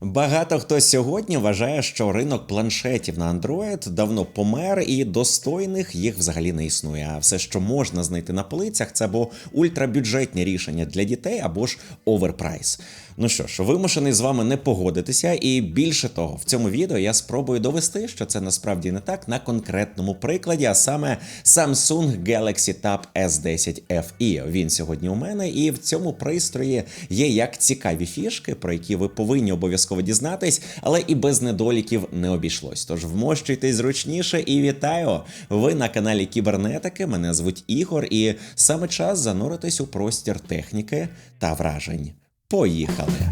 Багато хто сьогодні вважає, що ринок планшетів на Android давно помер і достойних їх взагалі не існує. А все, що можна знайти на полицях, це або ультрабюджетні рішення для дітей, або ж оверпрайс. Ну що ж, вимушений з вами не погодитися, і більше того, в цьому відео я спробую довести, що це насправді не так на конкретному прикладі, а саме Samsung Galaxy Tab S10 FE. Він сьогодні у мене, і в цьому пристрої є як цікаві фішки, про які ви повинні обов'язково дізнатись, але і без недоліків не обійшлось. Тож вмощуйтесь зручніше і вітаю! Ви на каналі Кібернетики. Мене звуть Ігор, і саме час зануритись у простір техніки та вражень. Поїхали!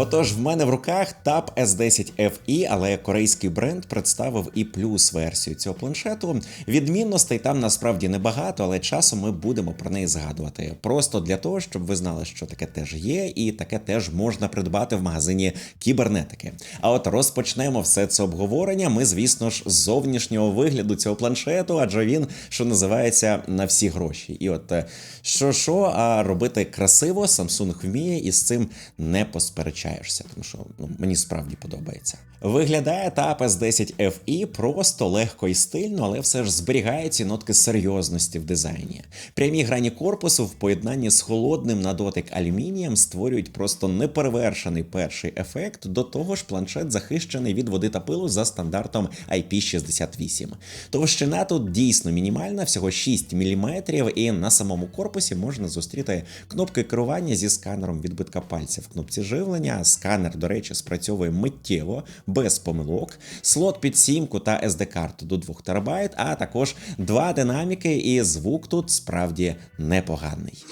Отож, в мене в руках Tab S10 FE, але корейський бренд представив і плюс версію цього планшету. Відмінностей там насправді небагато, але часом ми будемо про неї згадувати. Просто для того, щоб ви знали, що таке теж є, і таке теж можна придбати в магазині кібернетики. А от розпочнемо все це обговорення. Ми, звісно ж, з зовнішнього вигляду цього планшету, адже він, що називається, на всі гроші. І от е, що, що, а робити красиво Samsung вміє і з цим не посперечаєшся, тому що ну, мені справді подобається. Виглядає Tab S10 FE просто легко і стильно, але все ж зберігає ці нотки серйозності в дизайні. Прямі грані корпусу в поєднанні з холодним на дотик алюмінієм створюють просто неперевершений перший ефект. До того ж, планшет захищений від води та пилу за стандартом IP68. Товщина тут дійсно мінімальна, всього 6 мм, і на самому корпусі можна зустріти кнопки керування зі сканером відбитка пальця в кнопці живлення. Сканер, до речі, спрацьовує миттєво, без помилок, слот під сімку та SD-карту до 2 ТБ, а також два динаміки, і звук тут справді непоганий.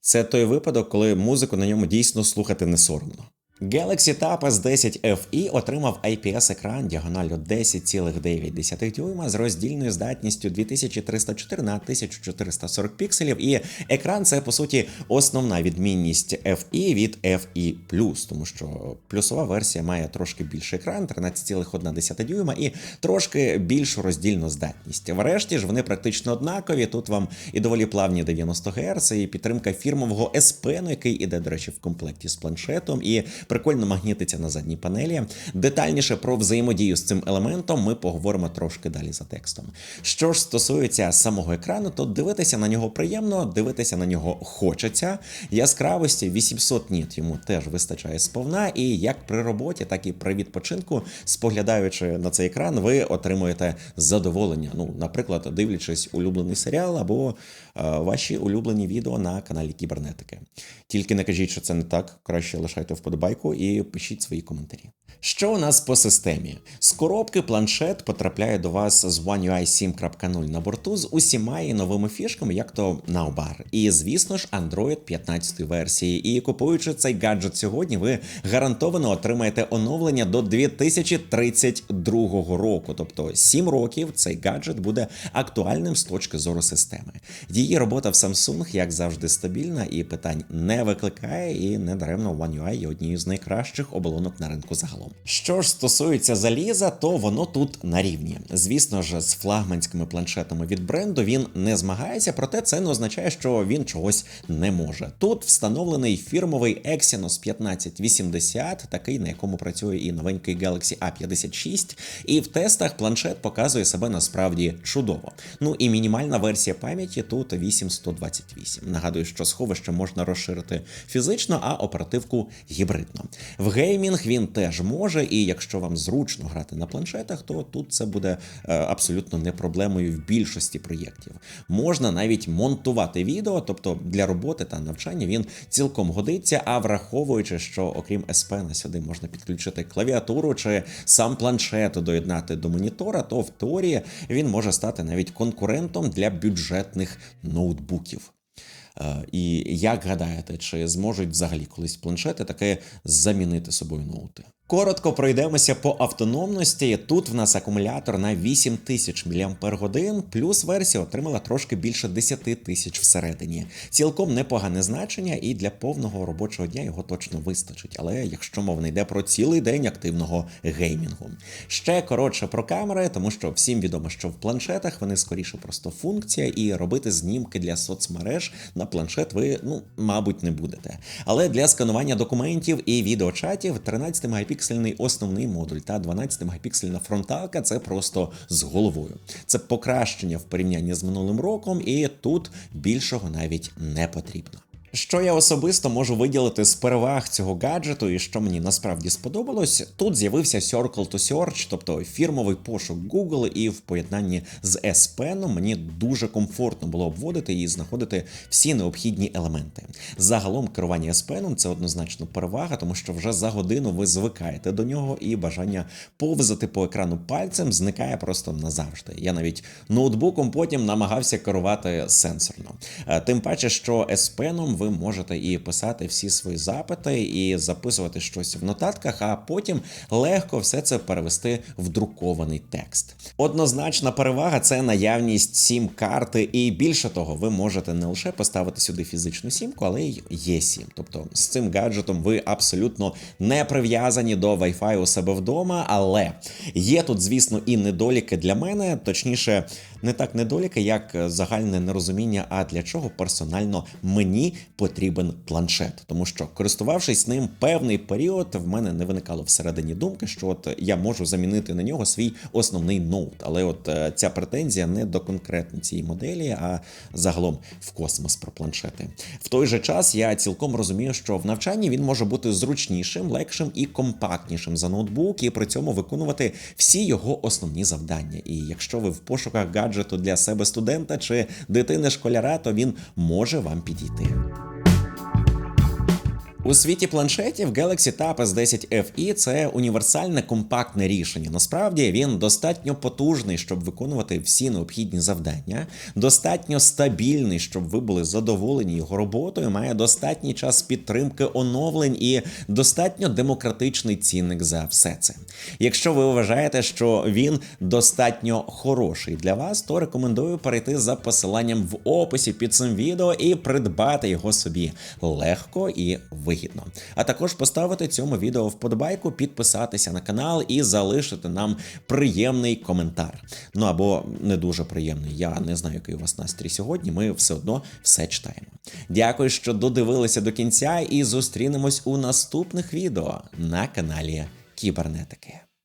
Це той випадок, коли музику на ньому дійсно слухати не соромно. Galaxy Tab S10 FE отримав IPS-екран діагоналю 10,9 дюйма з роздільною здатністю 2304 на 1440 пікселів. І екран це по суті основна відмінність FE від FE+, тому що плюсова версія має трошки більший екран, 13,1 дюйма і трошки більшу роздільну здатність. Врешті ж вони практично однакові. Тут вам і доволі плавні 90 Гц, і підтримка фірмового S Pen, який іде, до речі, в комплекті з планшетом. і прикольно магнітиться на задній панелі. Детальніше про взаємодію з цим елементом ми поговоримо трошки далі за текстом. Що ж стосується самого екрану, то дивитися на нього приємно, дивитися на нього хочеться. Яскравості 800 ніт йому теж вистачає сповна, і як при роботі, так і при відпочинку, споглядаючи на цей екран, ви отримуєте задоволення. Ну, наприклад, дивлячись улюблений серіал або е, ваші улюблені відео на каналі Кібернетики. Тільки не кажіть, що це не так, краще лишайте вподобайку і пишіть свої коментарі. Що у нас по системі? З коробки планшет потрапляє до вас з One UI 7.0 на борту з усіма її новими фішками, як то Nowbar. І звісно ж, Android 15 версії. І купуючи цей гаджет сьогодні, ви гарантовано отримаєте оновлення до 2032 року. Тобто 7 років цей гаджет буде актуальним з точки зору системи. Її робота в Samsung, як завжди, стабільна і питань не викликає, і недаремно One UI є однією з найкращих оболонок на ринку загалом. Що ж стосується заліза, то воно тут на рівні. Звісно ж, з флагманськими планшетами від бренду він не змагається, проте це не означає, що він чогось не може. Тут встановлений фірмовий Exynos 1580, такий на якому працює і новенький Galaxy A56, і в тестах планшет показує себе насправді чудово. Ну і мінімальна версія пам'яті тут 8128. Нагадую, що сховище можна розширити фізично, а оперативку гібридно. В геймінг він теж може, і якщо вам зручно грати на планшетах, то тут це буде е, абсолютно не проблемою в більшості проєктів. Можна навіть монтувати відео, тобто для роботи та навчання він цілком годиться. А враховуючи, що окрім SP на сюди можна підключити клавіатуру чи сам планшет доєднати до монітора, то в теорії він може стати навіть конкурентом для бюджетних ноутбуків. Е, І як гадаєте, чи зможуть взагалі колись планшети таке замінити собою ноути? Коротко пройдемося по автономності. Тут в нас акумулятор на 8000 мАч, плюс версія отримала трошки більше 10 тисяч всередині. Цілком непогане значення, і для повного робочого дня його точно вистачить. Але якщо мова не йде про цілий день активного геймінгу. Ще коротше про камери, тому що всім відомо, що в планшетах вони скоріше просто функція, і робити знімки для соцмереж на планшет ви, ну, мабуть, не будете. Але для сканування документів і відеочатів 13 мегапіксельний основний модуль та 12 мегапіксельна фронталка це просто з головою. Це покращення в порівнянні з минулим роком, і тут більшого навіть не потрібно. Що я особисто можу виділити з переваг цього гаджету, і що мені насправді сподобалось, тут з'явився Circle to Search, тобто фірмовий пошук Google, і в поєднанні з S Pen мені дуже комфортно було обводити і знаходити всі необхідні елементи. Загалом керування S Pen – це однозначно перевага, тому що вже за годину ви звикаєте до нього, і бажання повзати по екрану пальцем зникає просто назавжди. Я навіть ноутбуком потім намагався керувати сенсорно. Е, Тим паче, що S Pen ви можете і писати всі свої запити, і записувати щось в нотатках, а потім легко все це перевести в друкований текст. Однозначна перевага це наявність сім карти, і більше того, ви можете не лише поставити сюди фізичну сімку, але й є сім. Тобто з цим гаджетом ви абсолютно не прив'язані до Wi-Fi у себе вдома, але є тут, звісно, і недоліки для мене, точніше, не так недоліки, як загальне нерозуміння, а для чого персонально мені потрібен планшет, тому що користувавшись ним певний період, в мене не виникало всередині думки, що от я можу замінити на нього свій основний ноут. Але от е, ця претензія не до конкретно цієї моделі, а загалом в космос про планшети. В той же час я цілком розумію, що в навчанні він може бути зручнішим, легшим і компактнішим за ноутбук, і при цьому виконувати всі його основні завдання. І якщо ви в пошуках гаджету для себе студента чи дитини школяра, то він може вам підійти. У світі планшетів Galaxy Tab S10 FE – це універсальне компактне рішення. Насправді він достатньо потужний, щоб виконувати всі необхідні завдання, достатньо стабільний, щоб ви були задоволені його роботою. Має достатній час підтримки оновлень і достатньо демократичний цінник за все це. Якщо ви вважаєте, що він достатньо хороший для вас, то рекомендую перейти за посиланням в описі під цим відео і придбати його собі легко і вигідно. А також поставити цьому відео вподобайку, підписатися на канал і залишити нам приємний коментар. Ну або не дуже приємний. Я не знаю, який у вас настрій сьогодні. Ми все одно все читаємо. Дякую, що додивилися до кінця, і зустрінемось у наступних відео на каналі Кібернетики.